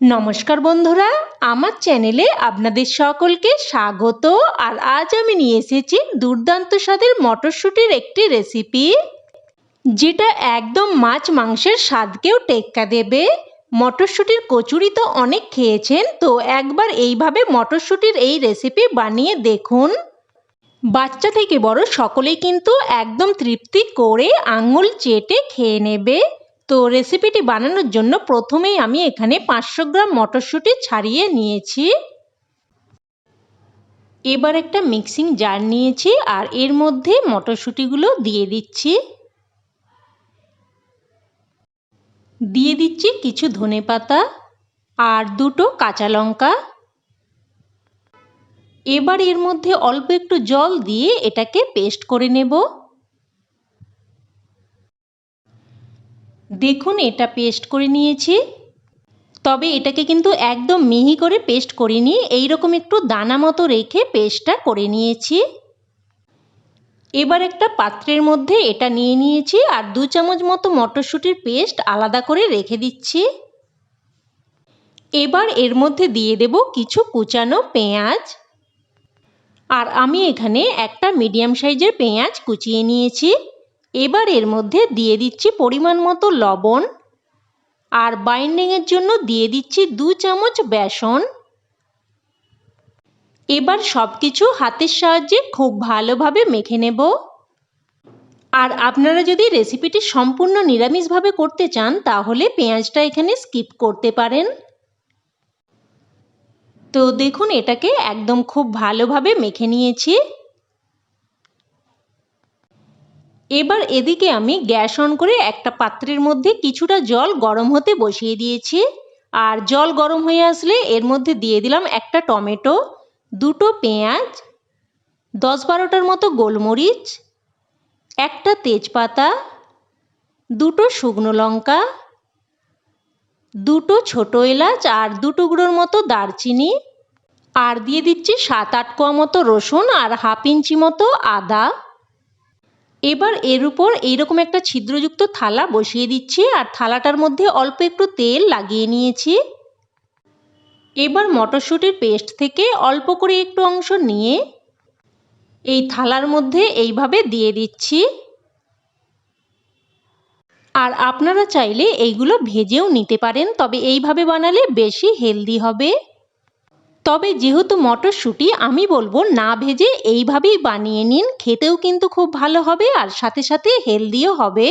নমস্কার বন্ধুরা, আমার চ্যানেলে আপনাদের সকলকে স্বাগত। আর আজ আমি নিয়ে এসেছি দুর্দান্ত স্বাদের মটরশুঁটির একটি রেসিপি যেটা একদম মাছ মাংসের স্বাদকেও টেক্কা দেবে। মটরশুঁটির কচুরি তো অনেক খেয়েছেন, তো একবার এইভাবে মটরশুঁটির এই রেসিপি বানিয়ে দেখুন। বাচ্চা থেকে বড় সকলেই কিন্তু একদম তৃপ্তি করে আঙুল চেটে খেয়ে নেবে। তো রেসিপিটি বানানোর জন্য প্রথমেই আমি এখানে পাঁচশো গ্রাম মটরশুঁটি ছাড়িয়ে নিয়েছি। এবার একটা মিক্সিং জার নিয়েছি আর এর মধ্যে মটরশুঁটিগুলো দিয়ে দিচ্ছি। দিয়ে দিচ্ছি কিছু ধনে পাতা আর দুটো কাঁচা লঙ্কা। এবার এর মধ্যে অল্প একটু জল দিয়ে এটাকে পেস্ট করে নেব। দেখুন, এটা পেস্ট করে নিয়েছি। তবে এটাকে কিন্তু একদম মিহি করে পেস্ট করিনি এইরকম একটু দানা মতো রেখে পেস্টটা করে নিয়েছি। এবার একটা পাত্রের মধ্যে এটা নিয়ে নিয়েছি আর দু চামচ মতো মটরশুঁটির পেস্ট আলাদা করে রেখে দিচ্ছি। এবার এর মধ্যে দিয়ে দেব কিছু কুচানো পেঁয়াজ। আর আমি এখানে একটা মিডিয়াম সাইজের পেঁয়াজ কুচিয়ে নিয়েছি। এবার এর মধ্যে দিয়ে দিচ্ছি পরিমাণ মতো লবণ আর বাইন্ডিংয়ের জন্য দিয়ে দিচ্ছি দু চামচ বেসন। এবার সব কিছু হাতের সাহায্যে খুব ভালোভাবে মেখে নেব। আর আপনারা যদি রেসিপিটি সম্পূর্ণ নিরামিষভাবে করতে চান, তাহলে পেঁয়াজটা এখানে স্কিপ করতে পারেন। তো দেখুন, এটাকে একদম খুব ভালোভাবে মেখে নিয়েছি। এবার এদিকে আমি গ্যাস অন করে একটা পাত্রের মধ্যে কিছুটা জল গরম হতে বসিয়ে দিয়েছি। আর জল গরম হয়ে আসলে এর মধ্যে দিয়ে দিলাম একটা টমেটো, দুটো পেঁয়াজ, দশ বারোটার মতো গোলমরিচ, একটা তেজপাতা, দুটো শুকনো লঙ্কা, দুটো ছোটো এলাচ আর দুটো গুঁড়োর মতো দারচিনি। আর দিয়ে দিচ্ছি সাত আট কোয়া মতো রসুন আর হাফ ইঞ্চি মতো আদা। এবার এর উপর এইরকম একটা ছিদ্রযুক্ত থালা বসিয়ে দিচ্ছি আর থালাটার মধ্যে অল্প একটু তেল লাগিয়ে নিয়েছি। এবার মটরশুঁটির পেস্ট থেকে অল্প করে একটু অংশ নিয়ে এই থালার মধ্যে এইভাবে দিয়ে দিচ্ছি। আর আপনারা চাইলে এইগুলো ভেজেও নিতে পারেন, তবে এইভাবে বানালে বেশি হেলদি হবে। তবে যেহেতু মটরশুঁটি আমি বলব না ভেজে এইভাবেই বানিয়ে নিন, খেতেও কিন্তু খুব ভালো হবে আর সাথে সাথে হেলদিও হবে।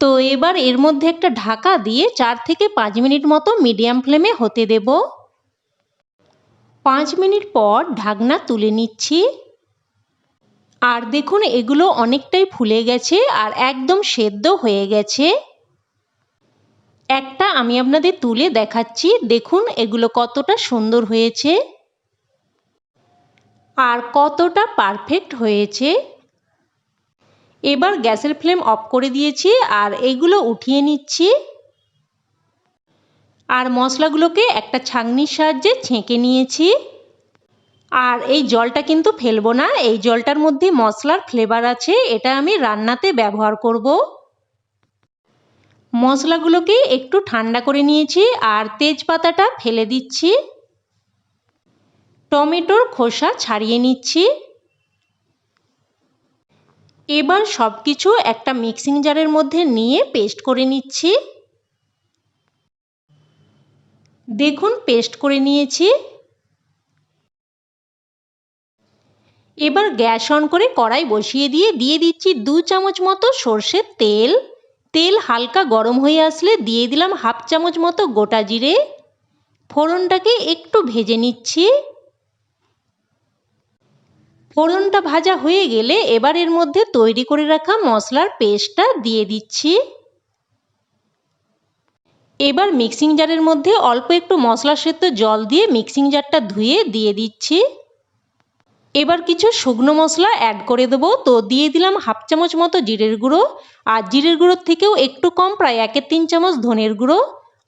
তো এবার এর মধ্যে একটা ঢাকা দিয়ে চার থেকে পাঁচ মিনিট মতো মিডিয়াম ফ্লেমে হতে দেব। পাঁচ মিনিট পর ঢাকনা তুলে নিচ্ছি। আর দেখুন এগুলো অনেকটাই ফুলে গেছে আর একদম সেদ্ধ হয়ে গেছে। একটা আমি আপনাদের তুলে দেখাচ্ছি। দেখুন, এগুলো কতটা সুন্দর হয়েছে। আর কতটা পারফেক্ট হয়েছে। এবার গ্যাসের ফ্লেম অফ করে দিয়েছি আর এগুলো উঠিয়ে নিচ্ছি। আর মশলাগুলোকে একটা ছাঁকনির সাহায্যে ছেঁকে নিয়েছি। আর এই জলটা কিন্তু ফেলব না। এই জলটার মধ্যে মশলার ফ্লেভার আছে। এটা আমি রান্নাতে ব্যবহার করব। মশলাগুলোকে একটু ঠান্ডা করে নিয়েছি আর তেজপাতাটা ফেলে দিচ্ছি। টমেটোর খোসা ছাড়িয়ে নিচ্ছি। এবার সব কিছু একটা মিক্সিং জারের মধ্যে নিয়ে পেস্ট করে নিচ্ছি। দেখুন, পেস্ট করে নিয়েছি। এবার গ্যাস অন করে কড়াই বসিয়ে দিয়ে দিয়ে দিচ্ছি দু চামচ মতো সর্ষের তেল। তেল হালকা গরম হয়ে আসলে দিয়ে দিলাম হাফ চামচ মতো গোটা জিরে। ফোড়নটাকে একটু ভেজে নিচ্ছি। ফোড়নটা ভাজা হয়ে গেলে এবার এর মধ্যে তৈরি করে রাখা মশলার পেস্টটা দিয়ে দিচ্ছি। এবার মিক্সিং জারের মধ্যে অল্প একটু মশলা সেদ্ধ জল দিয়ে মিক্সিং জারটা ধুয়ে দিয়ে দিচ্ছি। এবার কিছু শুকনো মশলা অ্যাড করে দেবো। তো দিয়ে দিলাম হাফ চামচ মতো জিরের গুঁড়ো। আর জিরের গুঁড়োর থেকেও একটু কম, প্রায় একের তিন চামচ ধনের গুঁড়ো।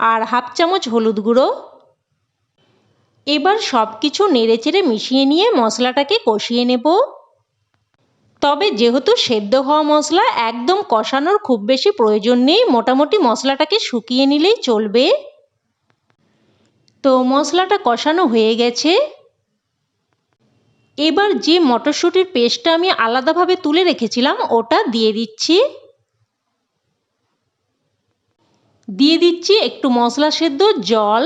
আর হাফ চামচ হলুদ গুঁড়ো। এবার সব কিছু নেড়ে চেড়ে মিশিয়ে নিয়ে মশলাটাকে কষিয়ে নেব। তবে যেহেতু সেদ্ধ হওয়া মশলা একদম কষানোর খুব বেশি প্রয়োজন নেই, মোটামুটি মশলাটাকে শুকিয়ে নিলেই চলবে। তো মশলাটা কষানো হয়ে গেছে। এবার যে মটরশুঁটির পেস্টটা আমি আলাদাভাবে তুলে রেখেছিলাম, ওটা দিয়ে দিচ্ছি। দিয়ে দিচ্ছি একটু মশলা সেদ্ধ জল।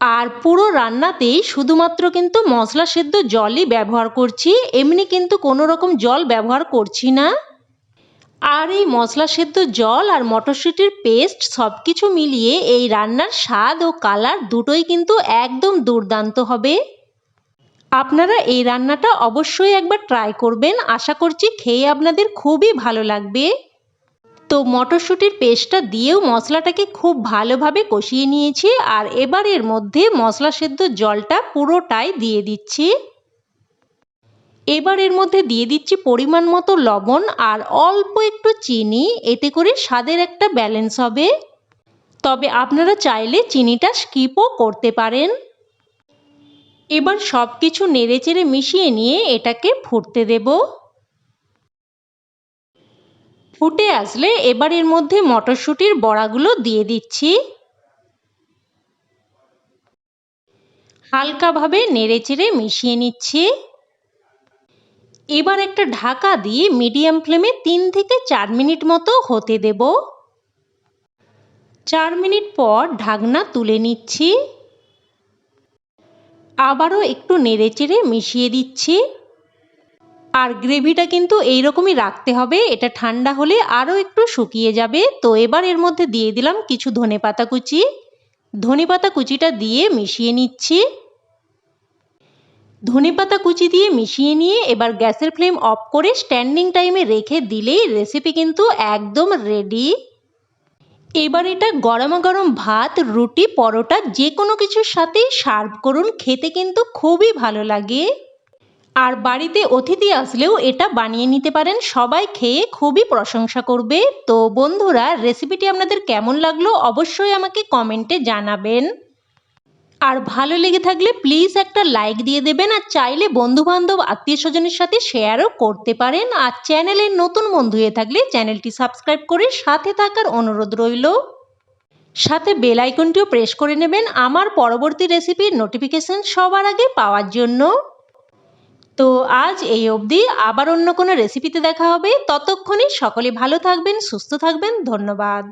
আর পুরো রান্নাতেই শুধুমাত্র কিন্তু মশলা সেদ্ধ জলই ব্যবহার করছি, এমনি কিন্তু কোনো রকম জল ব্যবহার করছি না। আর এই মশলা সেদ্ধ জল আর মটরশুঁটির পেস্ট সব কিছু মিলিয়ে এই রান্নার স্বাদ ও কালার দুটোই কিন্তু একদম দুর্দান্ত হবে। আপনারা এই রান্নাটা অবশ্যই একবার ট্রাই করবেন। আশা করছি খেয়ে আপনাদের খুবই ভালো লাগবে। তো মটরশুঁটির পেস্টটা দিয়েও মশলাটাকে খুব ভালোভাবে কষিয়ে নিয়েছি আর এবার এর মধ্যে মশলা সেদ্ধ জলটা পুরোটাই দিয়ে দিচ্ছি। এবার এর মধ্যে দিয়ে দিচ্ছি পরিমাণ মতো লবণ আর অল্প একটু চিনি, এতে করে স্বাদের একটা ব্যালেন্স হবে। তবে আপনারা চাইলে চিনিটা স্কিপও করতে পারেন। এবার সব কিছু নেড়েচেড়ে মিশিয়ে নিয়ে এটাকে ফুটতে দেব। ফুটে আসলে এবার এর মধ্যে মটরশুঁটির বড়াগুলো দিয়ে দিচ্ছি। হালকাভাবে নেড়েচেড়ে মিশিয়ে নিচ্ছি। এবার একটা ঢাকা দিয়ে মিডিয়াম ফ্লেমে তিন থেকে চার মিনিট মতো হতে দেব। চার মিনিট পর ঢাকনা তুলে নিচ্ছি। আবারও একটু নেড়েচেড়ে মিশিয়ে দিচ্ছি। আর গ্রেভিটা কিন্তু এইরকমই রাখতে হবে, এটা ঠান্ডা হলে আরও একটু শুকিয়ে যাবে। তো এবার এর মধ্যে দিয়ে দিলাম কিছু ধনে পাতা কুচি। ধনে পাতা কুচিটা দিয়ে মিশিয়ে নিচ্ছি। ধনে পাতা কুচি দিয়ে মিশিয়ে নিয়ে এবার গ্যাসের ফ্লেম অফ করে স্ট্যান্ডিং টাইমে রেখে দিলেই রেসিপি কিন্তু একদম রেডি এবার এটা গরমা গরম ভাত, রুটি, পরোটা যে কোনো কিছুর সাথেই সার্ভ করুন। খেতে কিন্তু খুবই ভালো লাগে। আর বাড়িতে অতিথি আসলেও এটা বানিয়ে নিতে পারেন। সবাই খেয়ে খুবই প্রশংসা করবে। তো বন্ধুরা রেসিপিটি আপনাদের কেমন লাগল অবশ্যই আমাকে কমেন্টে জানাবেন। আর ভালো লেগে থাকলে প্লিজ একটা লাইক দিয়ে দেবেন আর চাইলে বন্ধুবান্ধব আত্মীয় স্বজনের সাথে শেয়ারও করতে পারেন। আর চ্যানেলের নতুন বন্ধু হয়ে থাকলে চ্যানেলটি সাবস্ক্রাইব করে সাথে থাকার অনুরোধ রইল। সাথে বেল আইকনটিও প্রেস করে নেবেন। আমার পরবর্তী রেসিপির নোটিফিকেশান সবার আগে পাওয়ার জন্য। তো আজ এই অবধি। আবার অন্য কোনো রেসিপিতে দেখা হবে। ততক্ষণে সকলে ভালো থাকবেন, সুস্থ থাকবেন। ধন্যবাদ।